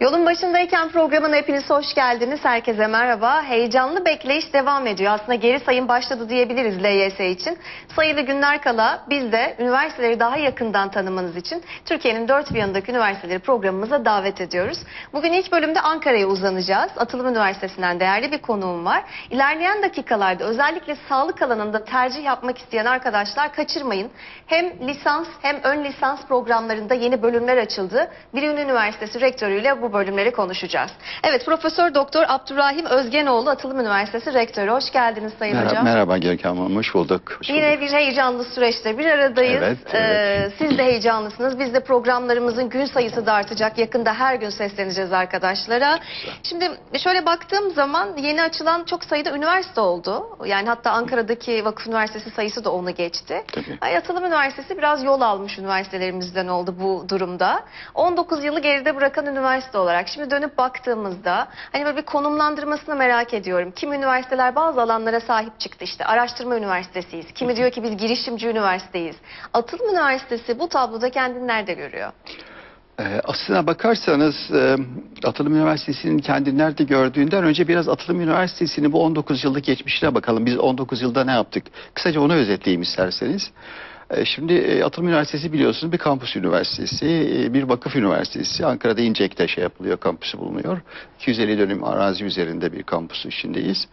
Yolun başındayken programına hepiniz hoş geldiniz. Herkese merhaba. Heyecanlı bekleyiş devam ediyor. Aslında geri sayım başladı diyebiliriz LYS için. Sayılı günler kala biz de üniversiteleri daha yakından tanımanız için Türkiye'nin dört bir yanındaki üniversiteleri programımıza davet ediyoruz. Bugün ilk bölümde Ankara'ya uzanacağız. Atılım Üniversitesi'nden değerli bir konuğum var. İlerleyen dakikalarda özellikle sağlık alanında tercih yapmak isteyen arkadaşlar kaçırmayın. Hem lisans hem ön lisans programlarında yeni bölümler açıldı. Bir Üniversitesi rektörüyle bu bölümleri konuşacağız. Evet Profesör Doktor Abdurrahim Özgenoğlu Atılım Üniversitesi rektörü. Hoş geldiniz Sayın Merhaba, Hocam. merhaba Görkem Hanım, hoş bulduk. Hoş Yine bulduk. bir heyecanlı süreçte bir aradayız. Evet, Ee, evet. siz de heyecanlısınız. Biz de programlarımızın gün sayısı da artacak. Yakında her gün sesleneceğiz arkadaşlara. Şimdi şöyle baktığım zaman yeni açılan çok sayıda üniversite oldu. Yani hatta Ankara'daki Vakıf Üniversitesi sayısı da onu geçti. Tabii. Atılım Üniversitesi biraz yol almış üniversitelerimizden oldu bu durumda. 19 yılı geride bırakan üniversite olarak. Şimdi dönüp baktığımızda hani böyle bir konumlandırmasını merak ediyorum. Kim üniversiteler bazı alanlara sahip çıktı işte. Araştırma üniversitesiyiz. Kimi diyor ki biz girişimci üniversiteyiz. Atılım Üniversitesi bu tabloda kendini nerede görüyor? Ee, aslına bakarsanız e, Atılım Üniversitesi'nin kendini nerede gördüğünden önce biraz Atılım Üniversitesi'nin bu 19 yıllık geçmişine bakalım. Biz 19 yılda ne yaptık? Kısaca onu özetleyeyim isterseniz. Ee, Şimdi e, Atılım Üniversitesi biliyorsunuz bir kampüs üniversitesi, e, bir vakıf üniversitesi. Ankara'da İncek'te şey yapılıyor, kampüsü bulunuyor. 250 dönüm arazi üzerinde bir kampüsü içindeyiz.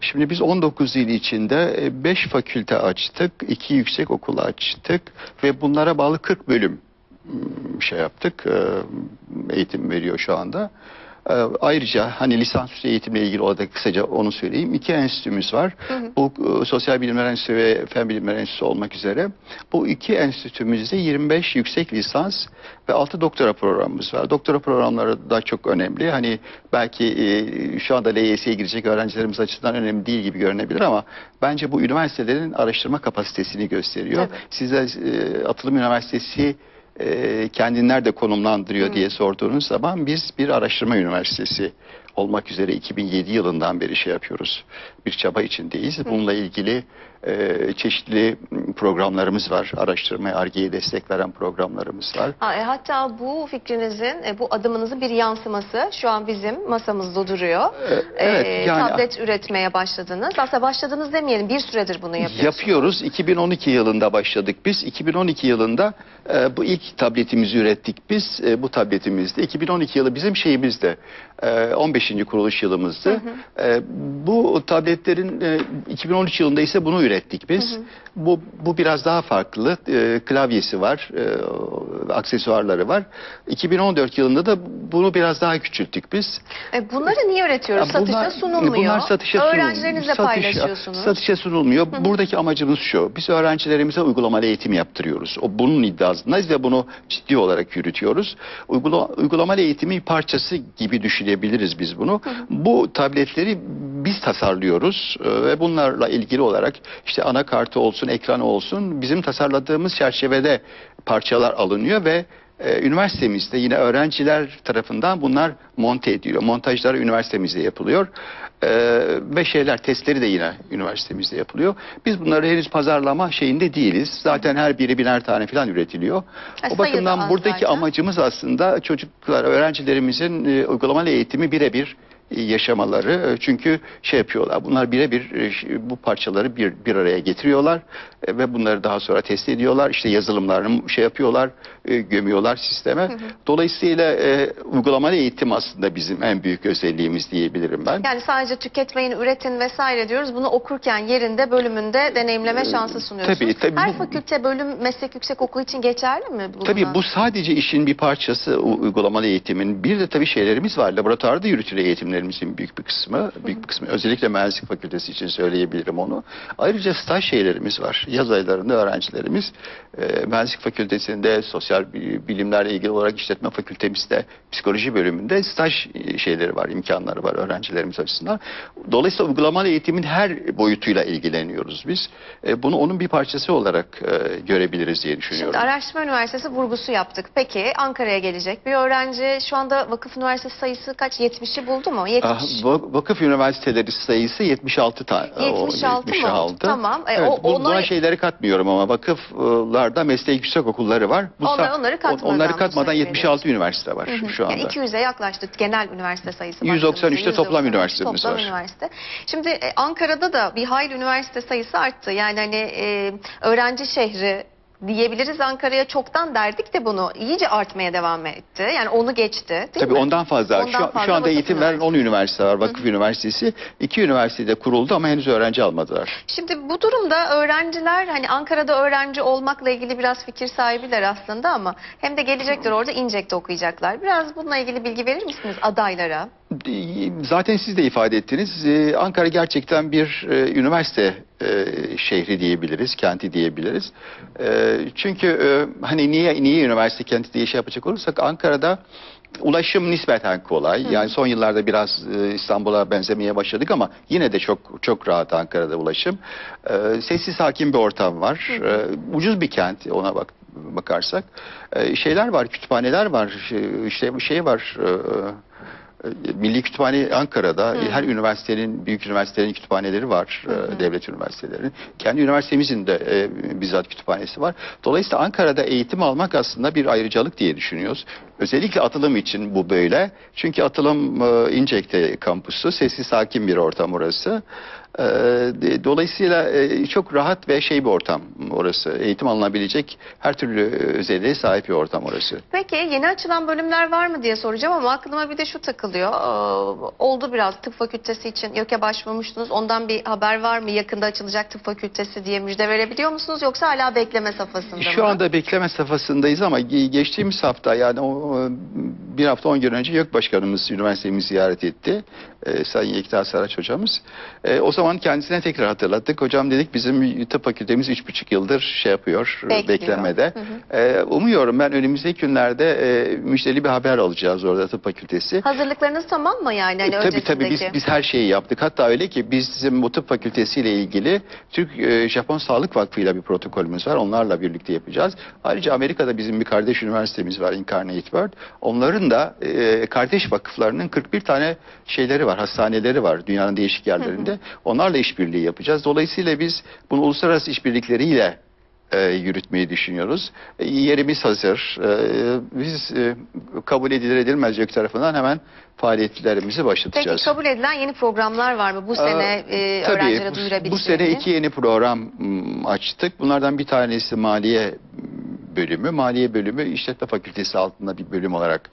Şimdi biz 19 yıl içinde 5 fakülte açtık, 2 yüksek okul açtık ve bunlara bağlı 40 bölüm şey yaptık, e, eğitim veriyor şu anda. E, Ayrıca hani lisansüstü eğitimle ilgili olarak kısaca onu söyleyeyim. İki enstitümüz var. Bu e, Sosyal Bilimler Enstitüsü ve Fen Bilimler Enstitüsü olmak üzere. Bu iki enstitümüzde 25 yüksek lisans ve 6 doktora programımız var. Doktora programları da çok önemli. Hani belki e, şu anda LYS'ye girecek öğrencilerimiz açısından önemli değil gibi görünebilir ama bence bu üniversitelerin araştırma kapasitesini gösteriyor. Tabii. Size e, Atılım Üniversitesi e, kendini nerede konumlandırıyor diye sorduğunuz zaman biz bir araştırma üniversitesi olmak üzere 2007 yılından beri şey yapıyoruz. Bir çaba içindeyiz. Bununla ilgili e, çeşitli programlarımız var. Araştırmaya, Ar-Ge'ye destek veren programlarımız var. Ha, e, hatta bu fikrinizin, e, bu adımınızın bir yansıması şu an bizim masamızda duruyor. E, evet, E, yani- tablet üretmeye başladınız. Aslında başladınız demeyelim, bir süredir bunu yapıyorsunuz. Yapıyoruz. 2012 yılında başladık biz. 2012 yılında e, bu ilk tabletimizi ürettik biz. E, bu tabletimizde. 2012 yılı bizim şeyimizde. E, 15. kuruluş yılımızdı. E, bu tabletlerin e, 2013 yılında ise bunu ürettik biz. Bu bu biraz daha farklı. E, klavyesi var, e, aksesuarları var. 2014 yılında da bunu biraz daha küçülttük biz. E, bunları niye üretiyoruz? Ya satışa bunlar- sunulmuyor. Bunlar satışa sunulmuyor. Öğrencilerinizle Satışa- paylaşıyorsunuz. Satışa sunulmuyor. Buradaki amacımız şu. Biz öğrencilerimize uygulamalı eğitim yaptırıyoruz. O bunun iddiasındayız ve bunu ciddi olarak yürütüyoruz. Uygula, uygulamalı eğitimin parçası gibi düşünebiliriz biz bunu. Bu tabletleri biz tasarlıyoruz e, ve bunlarla ilgili olarak işte anakartı olsun, ekranı olsun bizim tasarladığımız çerçevede parçalar alınıyor ve ee, üniversitemizde yine öğrenciler tarafından bunlar monte ediliyor. Montajları üniversitemizde yapılıyor. Ee, ve şeyler testleri de yine üniversitemizde yapılıyor. Biz bunları henüz pazarlama şeyinde değiliz. Zaten her biri biner tane falan üretiliyor. Ha, o bakımdan buradaki zaten. amacımız aslında çocuklar, öğrencilerimizin e, uygulamalı eğitimi birebir yaşamaları. E, Çünkü şey yapıyorlar. Bunlar birebir e, bu parçaları bir bir araya getiriyorlar e, ve bunları daha sonra test ediyorlar. İşte yazılımlarını şey yapıyorlar, gömüyorlar sisteme. Dolayısıyla e, uygulamalı eğitim aslında bizim en büyük özelliğimiz diyebilirim ben. Yani sadece tüketmeyin, üretin vesaire diyoruz. Bunu okurken yerinde, bölümünde deneyimleme şansı sunuyorsunuz. tabii, tabii. Her fakülte, bölüm, meslek yüksek okulu için geçerli mi? bulunan? Tabii bu sadece işin bir parçası uygulamalı eğitimin. Bir de tabii şeylerimiz var. Laboratuvarda yürütülen eğitimlerimizin büyük bir kısmı, büyük bir kısmı özellikle mühendislik fakültesi için söyleyebilirim onu. Ayrıca staj şeylerimiz var. Yaz aylarında öğrencilerimiz e, mühendislik fakültesinde, sosyal bi- bilimlerle ilgili olarak işletme fakültemizde, psikoloji bölümünde staj e, şeyleri var, imkanları var öğrencilerimiz açısından. Dolayısıyla uygulamalı eğitimin her boyutuyla ilgileniyoruz biz. E, bunu onun bir parçası olarak e, görebiliriz diye düşünüyorum. Şimdi Araştırma Üniversitesi vurgusu yaptık. Peki Ankara'ya gelecek bir öğrenci şu anda vakıf üniversitesi sayısı kaç? 70'i buldu mu? Tamam 70. Ah, va- vakıf üniversiteleri sayısı 76 tane. 76 mı? Tamam. E, evet, o- ona- buna şeyleri katmıyorum ama vakıflarda meslek yüksek okulları var. Bu Onlar- sa- onları katmadan onları katmadan sayıyı 76 üniversite var şu anda. Yani 200'e yaklaştı genel üniversite sayısı. 193'te baktığımızda. toplam 193 üniversitemiz toplam var. üniversite. Şimdi e, Ankara'da da bir hayli üniversite sayısı arttı. Yani hani e, öğrenci şehri diyebiliriz Ankara'ya çoktan derdik de bunu iyice artmaya devam etti. Yani onu geçti değil Tabii mi? ondan fazla. Ondan şu, fazla şu anda eğitim veren 10 üniversite var. Vakıf Üniversitesi. 2 üniversitede kuruldu ama henüz öğrenci almadılar. Şimdi bu durumda öğrenciler hani Ankara'da öğrenci olmakla ilgili biraz fikir sahibiler aslında ama hem de gelecekler orada İncek'te okuyacaklar. Biraz bununla ilgili bilgi verir misiniz adaylara? Zaten siz de ifade ettiniz. Ee, Ankara gerçekten bir e, üniversite e, şehri diyebiliriz, kenti diyebiliriz. E, çünkü e, hani niye niye üniversite kenti diye şey yapacak olursak Ankara'da ulaşım nispeten kolay. Yani son yıllarda biraz e, İstanbul'a benzemeye başladık ama yine de çok çok rahat Ankara'da ulaşım. E, sessiz sakin bir ortam var. E, ucuz bir kent ona bak bakarsak. E, şeyler var, kütüphaneler var. Şey- işte şey var. e, Milli Kütüphane Ankara'da her üniversitenin, büyük üniversitelerin kütüphaneleri var, e, devlet üniversitelerinin. Kendi üniversitemizin de e, bizzat kütüphanesi var. Dolayısıyla Ankara'da eğitim almak aslında bir ayrıcalık diye düşünüyoruz. Özellikle atılım için bu böyle. Çünkü atılım e, İncek'te kampüsü, sessiz sakin bir ortam orası. E, dolayısıyla e, çok rahat ve şey bir ortam orası. Eğitim alınabilecek her türlü e, özelliğe sahip bir ortam orası. Peki yeni açılan bölümler var mı diye soracağım ama aklıma bir de şu takılıyor. Ee, oldu biraz tıp fakültesi için YÖK'e başvurmuştunuz. Ondan bir haber var mı? Yakında açılacak tıp fakültesi diye müjde verebiliyor musunuz? Yoksa hala bekleme safhasında mı? Şu anda bekleme safhasındayız ama ge- geçtiğimiz hafta yani o, bir hafta on gün önce YÖK Başkanımız üniversitemizi ziyaret etti. E, Sayın Yekta Saraç hocamız. E, o zaman kendisine tekrar hatırlattık. Hocam dedik bizim tıp fakültemiz üç buçuk yıldır şey yapıyor e, Bekliyor. beklemede. E, umuyorum ben önümüzdeki günlerde e, müjdeli bir haber alacağız orada tıp fakültesi. Hazırlıklarınız tamam mı yani? Hani E, tabii tabii biz, biz her şeyi yaptık. Hatta öyle ki bizim bu tıp fakültesiyle ilgili Türk e, Japon Sağlık Vakfı ile bir protokolümüz var. Onlarla birlikte yapacağız. Ayrıca Amerika'da bizim bir kardeş üniversitemiz var Incarnate World. Onların da e, kardeş vakıflarının 41 tane şeyleri var, hastaneleri var dünyanın değişik yerlerinde. Onlarla işbirliği yapacağız. Dolayısıyla biz bunu uluslararası işbirlikleriyle e, yürütmeyi düşünüyoruz. E, yerimiz hazır. E, biz e, kabul edilir edilmez YÖK tarafından hemen faaliyetlerimizi başlatacağız. Peki kabul edilen yeni programlar var mı? Bu sene e, Tabii, öğrencilere duyurabileceğiniz. Bu sene iki yeni program açtık. Bunlardan bir tanesi maliye bölümü. Maliye bölümü işletme fakültesi altında bir bölüm olarak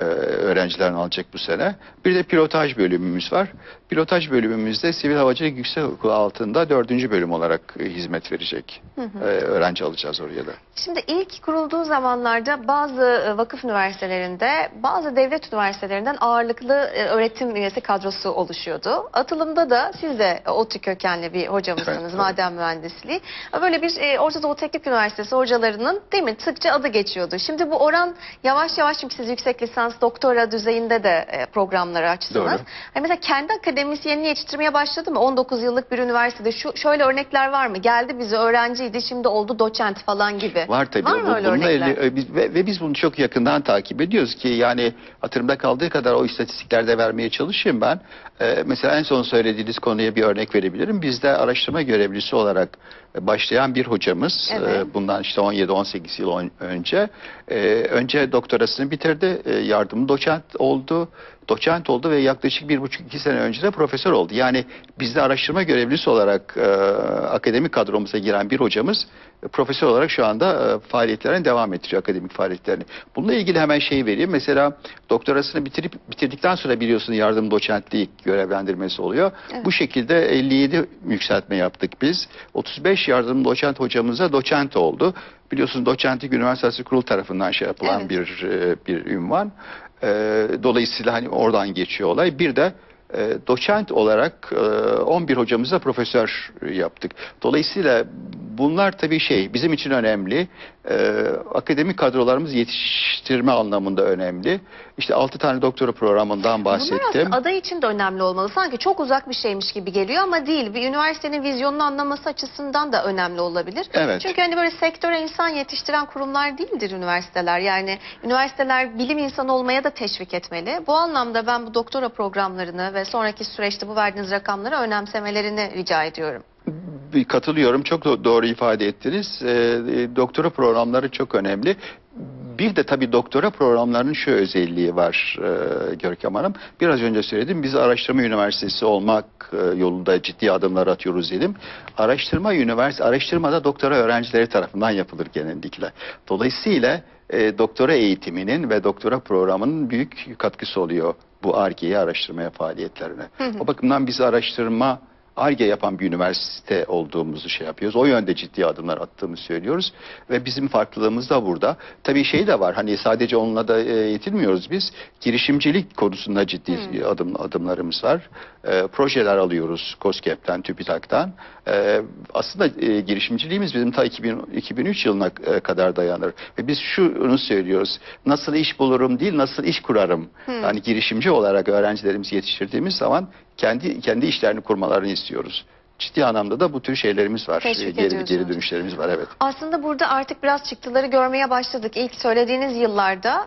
e, öğrencilerin alacak bu sene. Bir de pilotaj bölümümüz var. Pilotaj bölümümüzde Sivil Havacılık Yüksek Okulu altında dördüncü bölüm olarak e, hizmet verecek. E, öğrenci alacağız oraya da. Şimdi ilk kurulduğu zamanlarda bazı e, vakıf üniversitelerinde, bazı devlet üniversitelerinden ağırlıklı e, öğretim üyesi kadrosu oluşuyordu. Atılımda da siz de ODTÜ kökenli bir hocamızsınız, Evet, evet. maden mühendisliği. Böyle bir e, Orta Doğu Teknik Üniversitesi hocalarının değil mi sıkça adı geçiyordu. Şimdi bu oran yavaş yavaş çünkü siz yüksek lisans, doktora düzeyinde de e, programları açtınız. Doğru. Hani mesela kendi akademisyenini yetiştirmeye başladı mı? 19 yıllık bir üniversitede şu şöyle örnekler var mı? Geldi bize öğrenciydi, şimdi oldu doçent falan gibi. Var tabii. Var mı Bu- öyle örnekler? ilgili- e, ve, ve biz bunu çok yakından takip ediyoruz ki yani hatırımda kaldığı kadar o istatistiklerde vermeye çalışayım ben. E, mesela en son söylediğiniz konuya bir örnek verebilirim. Bizde araştırma görevlisi olarak e, başlayan bir hocamız Evet. bundan işte 17-18 yıl ön- önce e, önce doktorasını bitirdi. E, yardımcı doçent oldu. Doçent oldu ve yaklaşık bir buçuk iki sene önce de profesör oldu. Yani bizde araştırma görevlisi olarak e, akademik kadromuza giren bir hocamız e, profesör olarak şu anda e, faaliyetlerine devam ettiriyor akademik faaliyetlerini. Bununla ilgili hemen şey vereyim. Mesela doktorasını bitirip bitirdikten sonra biliyorsun yardım doçentlik görevlendirmesi oluyor. Evet. Bu şekilde 57 yükseltme yaptık biz. 35 yardım doçent hocamıza doçent oldu. Biliyorsunuz doçentlik üniversitesi kurul tarafından şey yapılan Evet. bir e, bir ünvan. E, dolayısıyla hani oradan geçiyor olay. Bir de e, doçent olarak e, 11 hocamıza profesör yaptık. Dolayısıyla bunlar tabii şey bizim için önemli. Akademik kadrolarımız yetiştirme anlamında önemli. İşte 6 tane doktora programından Bunlar bahsettim. aslında aday için de önemli olmalı. Sanki çok uzak bir şeymiş gibi geliyor ama değil. Bir üniversitenin vizyonunu anlaması açısından da önemli olabilir. Evet. Çünkü hani böyle sektöre insan yetiştiren kurumlar değildir üniversiteler. Yani üniversiteler bilim insanı olmaya da teşvik etmeli. Bu anlamda ben bu doktora programlarını ve sonraki süreçte bu verdiğiniz rakamları önemsemelerini rica ediyorum. Katılıyorum. Çok do- doğru ifade ettiniz. Ee, e, doktora programları çok önemli. Bir de tabii doktora programlarının şu özelliği var e, Görkem Hanım. Biraz önce söyledim biz araştırma üniversitesi olmak e, yolunda ciddi adımlar atıyoruz dedim. Araştırma üniversite araştırmada doktora öğrencileri tarafından yapılır genellikle. Dolayısıyla e, doktora eğitiminin ve doktora programının büyük katkısı oluyor bu ARGE'ye araştırmaya faaliyetlerine. O bakımdan biz araştırma ARGE yapan bir üniversite olduğumuzu şey yapıyoruz. O yönde ciddi adımlar attığımızı söylüyoruz. Ve bizim farklılığımız da burada. Tabii şey de var hani sadece onunla da e, yetinmiyoruz biz. Girişimcilik konusunda ciddi adım adımlarımız var. E, projeler alıyoruz COSGAP'ten, TÜBİTAK'tan. E, aslında e, girişimciliğimiz bizim ta 2000, 2003 yılına e, kadar dayanır. Ve biz şunu söylüyoruz. Nasıl iş bulurum değil, nasıl iş kurarım. Yani girişimci olarak öğrencilerimizi yetiştirdiğimiz zaman kendi kendi işlerini kurmalarını istiyoruz. Ciddi anlamda da bu tür şeylerimiz var. Teşvik E, geri, geri dönüşlerimiz var evet. Aslında burada artık biraz çıktıları görmeye başladık. İlk söylediğiniz yıllarda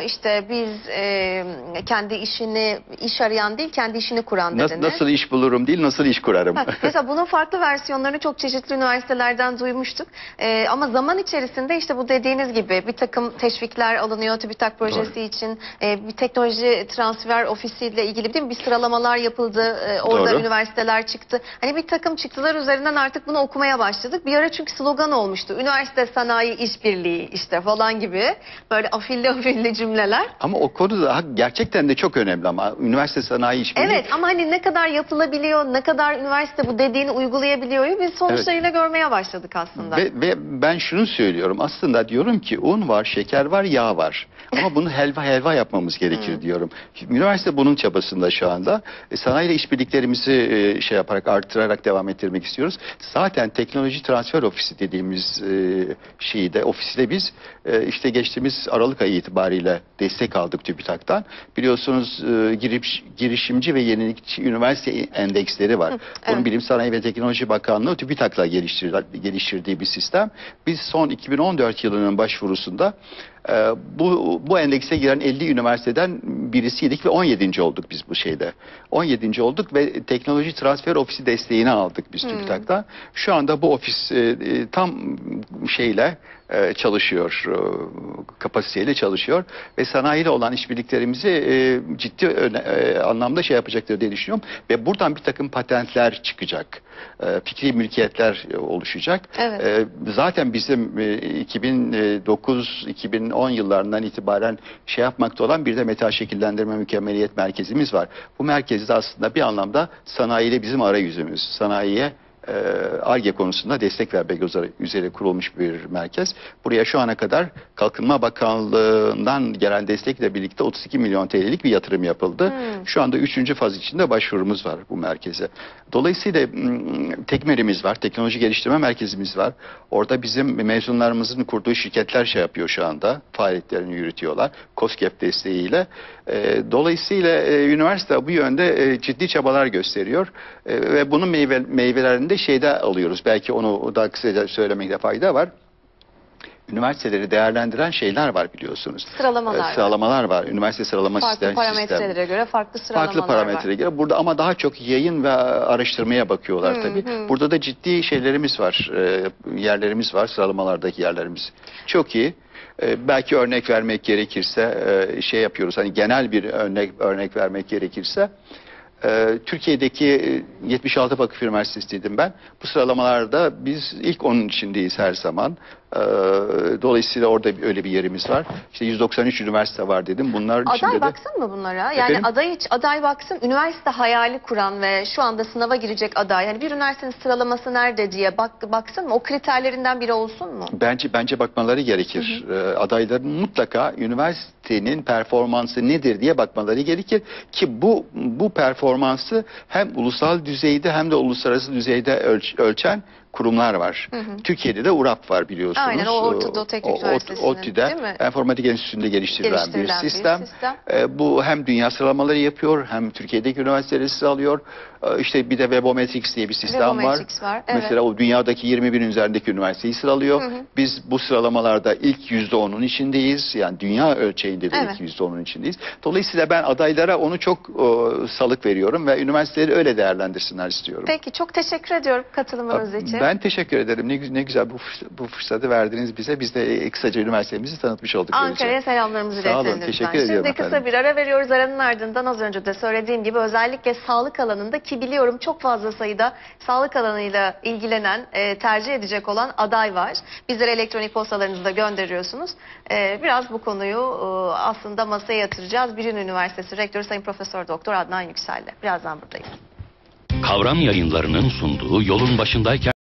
e, işte biz e, kendi işini iş arayan değil kendi işini kuran dediniz. nasıl iş bulurum değil, nasıl iş kurarım. Ha, Mesela bunun farklı versiyonlarını çok çeşitli üniversitelerden duymuştuk. Ee, ama zaman içerisinde işte bu dediğiniz gibi bir takım teşvikler alınıyor TÜBİTAK projesi için. Ee, bir teknoloji transfer ofisiyle ilgili değil mi? bir sıralamalar yapıldı. Orada Doğru. üniversiteler çıktı. Hani bir takım çıktılar üzerinden artık bunu okumaya başladık. Bir ara çünkü slogan olmuştu. Üniversite sanayi işbirliği işte falan gibi. Böyle afilli afilli cümleler. Ama o konu da hak- gerçekten de çok önemli ama üniversite sanayi işbirliği Evet ama hani ne kadar yapılabiliyor, ne kadar üniversite bu dediğini uygulayabiliyor biz sonuçlarıyla görmeye başladık aslında. Ve, ve ben şunu söylüyorum aslında diyorum ki un var, şeker var, yağ var. Ama bunu helva helva yapmamız gerekir diyorum. Üniversite bunun çabasında şu anda. E, sanayiyle işbirliklerimizi e, şey yaparak artırarak devam ettirmek istiyoruz. Zaten teknoloji transfer ofisi dediğimiz e, şeyi de ofisle biz e, işte geçtiğimiz Aralık ayı itibariyle destek aldık TÜBİTAK'tan. Biliyorsunuz e, giriş, girişimci ve yenilikçi üniversite endeksleri var. Bunun evet. Bilim Sanayi ve Teknoloji Bakanlığı TÜBİTAK'la geliştir- geliştirdiği bir sistem. Biz son 2014 yılının başvurusunda e, bu, bu endekse giren 50 üniversiteden birisiydik ve 17. olduk biz bu şeyde. 17. olduk ve Teknoloji Transfer Ofisi desteğini aldık biz TÜBİTAK'ta. Şu anda bu ofis e, e, tam şeyle çalışıyor, e, kapasiteyle çalışıyor ve sanayiyle olan işbirliklerimizi e, ciddi e, anlamda şey yapacaktır diye düşünüyorum ve buradan bir takım patentler çıkacak, e, fikri mülkiyetler e, oluşacak. Evet. E, zaten bizim e, 2009-2010 yıllarından itibaren şey yapmakta olan bir de metal şekillendirme mükemmeliyet merkezimiz var. Bu merkezde aslında bir anlamda sanayiyle bizim arayüzümüz, sanayiye e, ARGE konusunda destek vermek üzere, kurulmuş bir merkez. Buraya şu ana kadar Kalkınma Bakanlığı'ndan gelen destekle birlikte 32 milyon TL'lik bir yatırım yapıldı. Şu anda 3. faz içinde başvurumuz var bu merkeze. Dolayısıyla mm, tekmerimiz var, teknoloji geliştirme merkezimiz var. Orada bizim mezunlarımızın kurduğu şirketler şey yapıyor şu anda, faaliyetlerini yürütüyorlar. COSGAP desteğiyle. E, dolayısıyla e, üniversite bu yönde e, ciddi çabalar gösteriyor. E, ve bunun meyve, meyvelerini de şeyde alıyoruz. Belki onu daha kısaca söylemekte fayda var. Üniversiteleri değerlendiren şeyler var biliyorsunuz. Sıralamalar E, var. sıralamalar var. Üniversite sıralama farklı sistem, parametrelere sistem. göre farklı sıralamalar Farklı parametreye var. göre. Burada ama daha çok yayın ve araştırmaya bakıyorlar tabii. Burada da ciddi şeylerimiz var. e, yerlerimiz var. Sıralamalardaki yerlerimiz. Çok iyi. E, belki örnek vermek gerekirse e, şey yapıyoruz. Hani genel bir örnek örnek vermek gerekirse e, Türkiye'deki e, 76 Vakıf Üniversitesi'ydim ben. Bu sıralamalarda biz ilk onun içindeyiz her zaman. E, dolayısıyla orada öyle bir yerimiz var. İşte 193 üniversite var dedim. Bunlar içinde Aday de baksın mı bunlara? Yani Efendim? aday hiç aday baksın, üniversite hayali kuran ve şu anda sınava girecek aday. Yani bir üniversitenin sıralaması nerede diye bak baksın mı? O kriterlerinden biri olsun mu? Bence bence bakmaları gerekir. Ee, adayların mutlaka üniversitenin performansı nedir diye bakmaları gerekir ki bu bu performansı hem ulusal düzeyde hem de uluslararası düzeyde ölç- ölçen kurumlar var. Türkiye'de de URAP var biliyorsunuz. Aynen, o Orta Doğu Teknik Üniversitesi'nin, ODTÜ'de değil mi? Enformatik Enstitüsü'nde geliştirilen, Geliştirilen bir bir sistem. sistem. E, bu hem dünya sıralamaları yapıyor hem Türkiye'deki üniversiteleri sıralıyor. E, işte bir de Webometrics diye bir sistem var. Webometrics var, evet. Mesela o dünyadaki 20 bin üzerindeki üniversiteyi sıralıyor. Biz bu sıralamalarda ilk %10'un içindeyiz. Yani dünya ölçeğinde de Evet. ilk %10'un içindeyiz. Dolayısıyla ben adaylara onu çok e, salık veriyorum ve üniversiteleri öyle değerlendirsinler istiyorum. Peki çok teşekkür ediyorum katılımınız için. Ben teşekkür ederim. Ne, ne güzel bu, fırs- bu fırsatı verdiniz bize. Biz de e, kısaca üniversitemizi tanıtmış olduk. Ankara'ya selamlarımızı Sağ olun, iletin lütfen. teşekkür ediyorum Şimdi kısa efendim. bir ara veriyoruz. Aranın ardından az önce de söylediğim gibi özellikle sağlık alanında ki biliyorum çok fazla sayıda sağlık alanıyla ilgilenen, e, tercih edecek olan aday var. Bizlere elektronik postalarınızı da gönderiyorsunuz. E, biraz bu konuyu e, aslında masaya yatıracağız. Birin Üniversitesi Rektörü Sayın Profesör Doktor Adnan Yüksel'le. Birazdan buradayız. Kavram yayınlarının sunduğu yolun başındayken